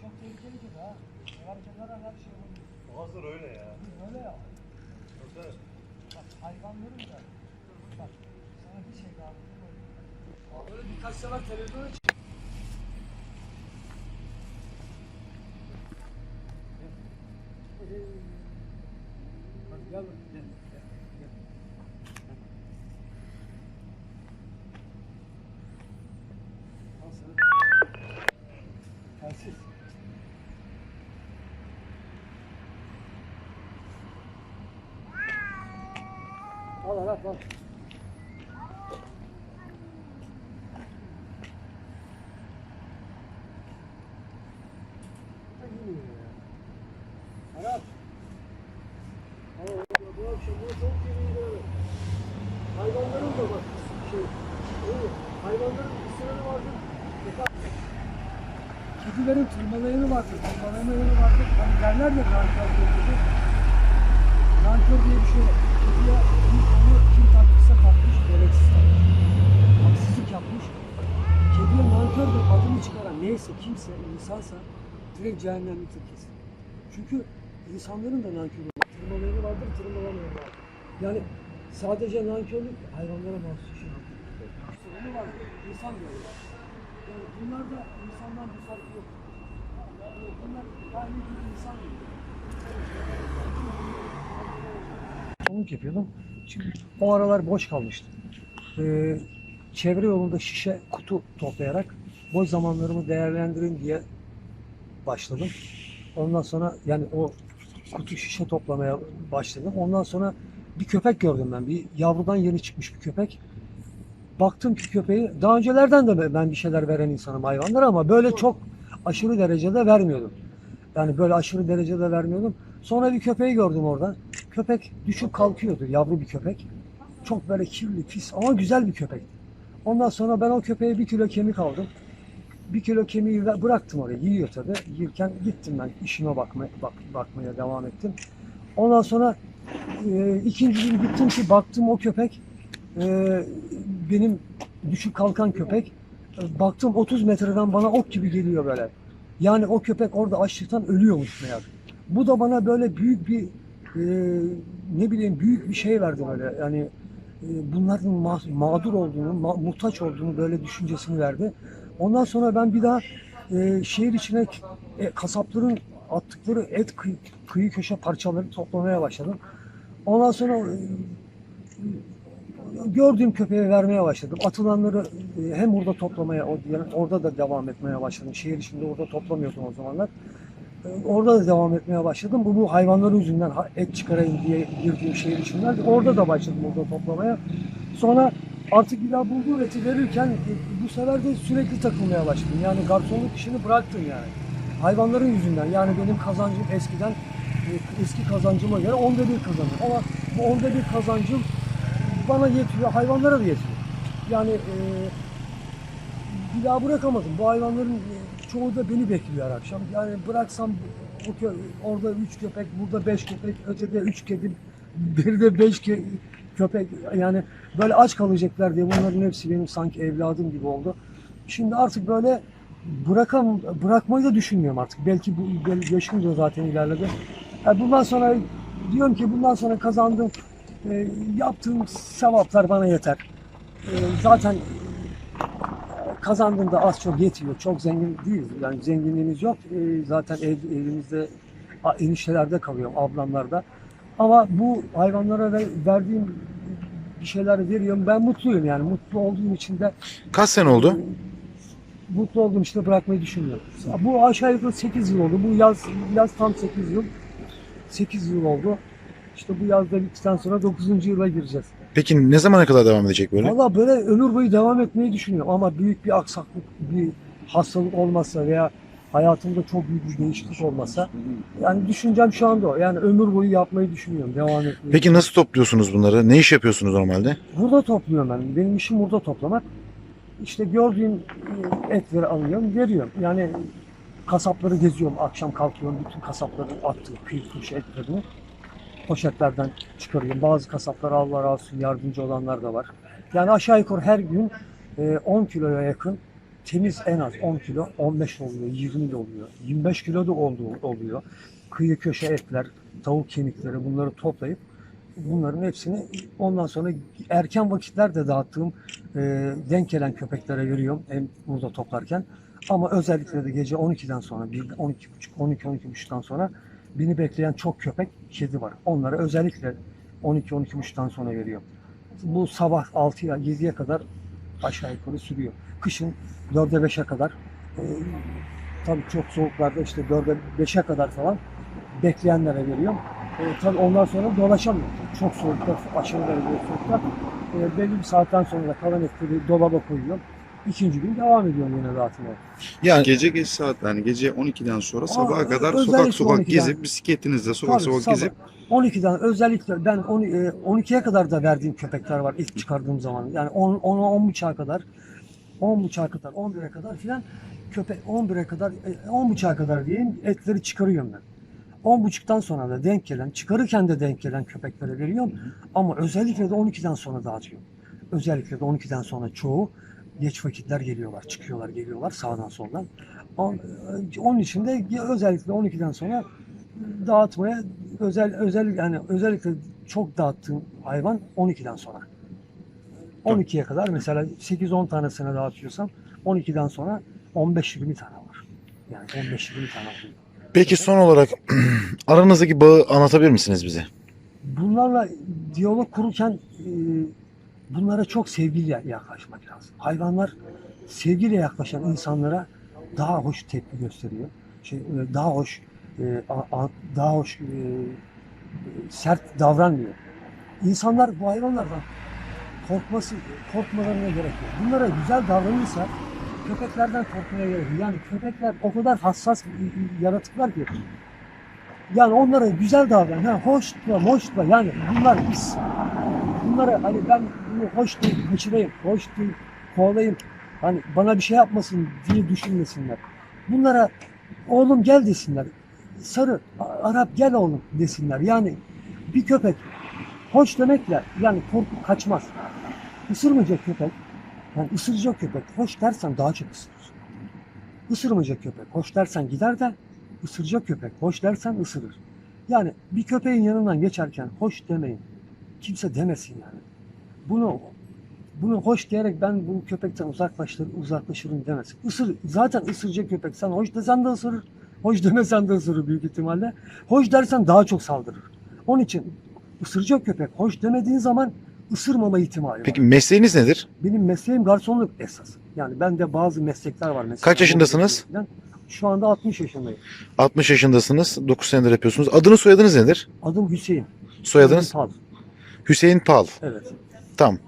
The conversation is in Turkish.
çok tehlikeli ki ha. Yarışanlara her şey olur. Hazır öyle ya. Öyle ya. Hazır. Bak hayvanların da. Bak sana bir şey daha. Böyle birkaç sefer televizyona çık. Hadi gel bak, Al al al. Arap. Bu akşam bunu çok iyi. Hayvanların da bak şey. Hayvanların bir sürü vardır. Kedilerin tırmalayanı vardır, tırmalayanı vardır. Hani derler ya nankör diye kedi. Nankör diye bir şey var. Kediye bir konu kim taktıysa takmış, gereksiz takmış. Haksızlık yapmış. Kediye nankördür adını çıkaran neyse kimse, insansa direkt cehennemliktir kesin. Çünkü insanların da nankörü var. Tırmalayanı vardır, tırmalamayanı vardır. Yani sadece nankörlük hayvanlara mahsus bir şey. Sorunu var, insan böyle. Yani bunlar da insandan bir farkı yok. Bunlar aynı bir insan gibi. Çabuk yapıyordum. Çünkü o aralar boş kalmıştım. Ee, çevre yolunda şişe kutu toplayarak boş zamanlarımı değerlendireyim diye başladım. Ondan sonra yani o kutu şişe toplamaya başladım. Ondan sonra bir köpek gördüm ben. Bir yavrudan yeni çıkmış bir köpek. Baktım ki köpeği daha öncelerden de ben bir şeyler veren insanım hayvanlara ama böyle çok aşırı derecede vermiyordum. Yani böyle aşırı derecede vermiyordum. Sonra bir köpeği gördüm orada. Köpek düşüp kalkıyordu. Yavru bir köpek. Çok böyle kirli, pis ama güzel bir köpek. Ondan sonra ben o köpeğe bir kilo kemik aldım. Bir kilo kemiği bıraktım oraya. Yiyor tabii. Yiyirken gittim ben işime bakmaya, bak, bakmaya devam ettim. Ondan sonra e, ikinci gün gittim ki baktım o köpek e, benim düşüp kalkan köpek. Baktım 30 metreden bana ok gibi geliyor böyle. Yani o köpek orada açlıktan ölüyormuş meğer. Bu da bana böyle büyük bir e, ne bileyim büyük bir şey verdi böyle. Yani e, bunların ma- mağdur olduğunu, ma- muhtaç olduğunu böyle düşüncesini verdi. Ondan sonra ben bir daha e, şehir içine e, kasapların attıkları et kıy- kıyı köşe parçaları toplamaya başladım. Ondan sonra e, gördüğüm köpeğe vermeye başladım. Atılanları e, hem burada toplamaya, orada da devam etmeye başladım. Şehir içinde orada toplamıyordum o zamanlar. Orada da devam etmeye başladım. Bu, bu hayvanların yüzünden et çıkarayım diye girdiğim şehir içinden. Orada da başladım orada toplamaya. Sonra artık bir daha bulduğum eti verirken e, bu sefer de sürekli takılmaya başladım. Yani garsonluk işini bıraktım yani. Hayvanların yüzünden. Yani benim kazancım eskiden e, eski kazancıma göre onda bir kazanıyorum. Ama bu onda bir kazancım bana yetiyor, hayvanlara da yetiyor. Yani e, bir daha bırakamadım. Bu hayvanların e, çoğu da beni bekliyor akşam. Yani bıraksam o kö- orada üç köpek, burada beş köpek, ötede üç kedi, beride beş ke- köpek. Yani böyle aç kalacaklar diye bunların hepsi benim sanki evladım gibi oldu. Şimdi artık böyle bırakam bırakmayı da düşünmüyorum artık. Belki bu yaşım da zaten ilerledi. Yani bundan sonra diyorum ki bundan sonra kazandığım e, yaptığım sevaplar bana yeter. E, zaten kazandığımda az çok yetiyor. Çok zengin değil. Yani zenginliğimiz yok. E, zaten ev, evimizde eniştelerde kalıyorum, ablamlarda. Ama bu hayvanlara ver- verdiğim bir şeyler veriyorum. Ben mutluyum yani. Mutlu olduğum için de Kaç sene oldu? mutlu olduğum için de bırakmayı düşünmüyorum. Bu aşağı yukarı 8 yıl oldu. Bu yaz yaz tam 8 yıl. 8 yıl oldu. İşte bu yazda bittikten sonra 9. yıla gireceğiz. Peki ne zamana kadar devam edecek böyle? Valla böyle ömür boyu devam etmeyi düşünüyorum ama büyük bir aksaklık, bir hastalık olmasa veya hayatımda çok büyük bir değişiklik olmasa yani düşüncem şu anda o. Yani ömür boyu yapmayı düşünüyorum, devam etmeyi. Peki nasıl topluyorsunuz bunları? Ne iş yapıyorsunuz normalde? Burada topluyorum ben. Benim işim burada toplamak. İşte gördüğüm e, etleri alıyorum, veriyorum. Yani kasapları geziyorum. Akşam kalkıyorum bütün kasapların attığı kıyı köşe etlerini. Poşetlerden çıkarıyorum. Bazı kasaplar Allah razı olsun yardımcı olanlar da var. Yani aşağı yukarı her gün e, 10 kiloya yakın temiz en az 10 kilo, 15 oluyor, 20 de oluyor, 25 kilo da oluyor. Kıyı köşe etler, tavuk kemikleri bunları toplayıp bunların hepsini ondan sonra erken vakitlerde dağıttığım e, denk gelen köpeklere veriyorum hem burada toplarken. Ama özellikle de gece 12'den sonra, 1, 12.30, 12-12.30'dan sonra beni bekleyen çok köpek, kedi var. Onlara özellikle 12-12.30'dan sonra veriyorum. Bu sabah 6'ya 7'ye kadar aşağı yukarı sürüyor. Kışın 4'e 5'e kadar e, tabii çok soğuklarda işte 4'e 5'e kadar falan bekleyenlere veriyorum. E, tabii ondan sonra dolaşamıyor. Çok soğukta, aşırı derecede soğukta. E, belli bir saatten sonra da kalan etleri dolaba koyuyorum. İkinci gün devam ediyorum yine dağıtmaya. Yani Gece geç saat yani gece 12'den sonra sabaha Aa, kadar özellikle sokak sokak 12'den. gezip bisikletinizle sokak Tabii, sokak sabah. gezip 12'den özellikle ben on- e, 12'ye kadar da verdiğim köpekler var ilk çıkardığım zaman. Yani 10 10'a 10 buçuğa kadar 10 buçuğa kadar 11'e kadar filan köpek 11'e kadar e, 10 buçuğa kadar diyeyim etleri çıkarıyorum ben. 10 buçuktan sonra da denk gelen çıkarırken de denk gelen köpeklere veriyorum. Ama özellikle de 12'den sonra dağıtıyorum. Özellikle de 12'den sonra çoğu geç vakitler geliyorlar, çıkıyorlar, geliyorlar sağdan soldan. On- Onun için de özellikle 12'den sonra dağıtmaya özel özel yani özellikle çok dağıttığım hayvan 12'den sonra. 12'ye kadar mesela 8-10 tanesine dağıtıyorsam 12'den sonra 15-20 tane var. Yani 15-20 tane oluyor. peki son olarak aranızdaki bağı anlatabilir misiniz bize? Bunlarla diyalog kururken e, bunlara çok sevgiyle yaklaşmak lazım. Hayvanlar sevgiyle yaklaşan insanlara daha hoş tepki gösteriyor. Şey, e, daha hoş e, daha hoş e, sert davranmıyor. İnsanlar bu hayvanlardan korkması korkmalarına gerek yok. Bunlara güzel davranırsa köpeklerden korkmaya gerek yok. Yani köpekler o kadar hassas yaratıklar ki yani onlara güzel davran. Ha, hoşla, hoşla. Yani bunlar biz. Bunlara hani ben bunu hoş değil, kaçırayım, hoş değil, kovalayayım. Hani bana bir şey yapmasın diye düşünmesinler. Bunlara oğlum gel desinler. Sarı, Arap gel oğlum desinler. Yani bir köpek hoş demekle yani korku kaçmaz. Isırmayacak köpek. Yani ısıracak köpek. Hoş dersen daha çok ısırır. Isırmayacak köpek. Hoş dersen gider de ısıracak köpek. Hoş dersen ısırır. Yani bir köpeğin yanından geçerken hoş demeyin. Kimse demesin yani. Bunu bunu hoş diyerek ben bu köpekten uzaklaştır, uzaklaşırım demesin. Isır, zaten ısıracak köpek. Sen hoş desen de ısırır. Hoş demesen de ısırır büyük ihtimalle. Hoş dersen daha çok saldırır. Onun için ısıracak köpek hoş demediğin zaman ısırmama ihtimali var. Peki mesleğiniz nedir? Benim mesleğim garsonluk esas. Yani bende bazı meslekler var. Mesela Kaç yaşındasınız? Şu anda 60 yaşındayım. 60 yaşındasınız. 9 senedir yapıyorsunuz. Adınız soyadınız nedir? Adım Hüseyin. Soyadınız Pal. Hüseyin Pal. Evet. Tamam.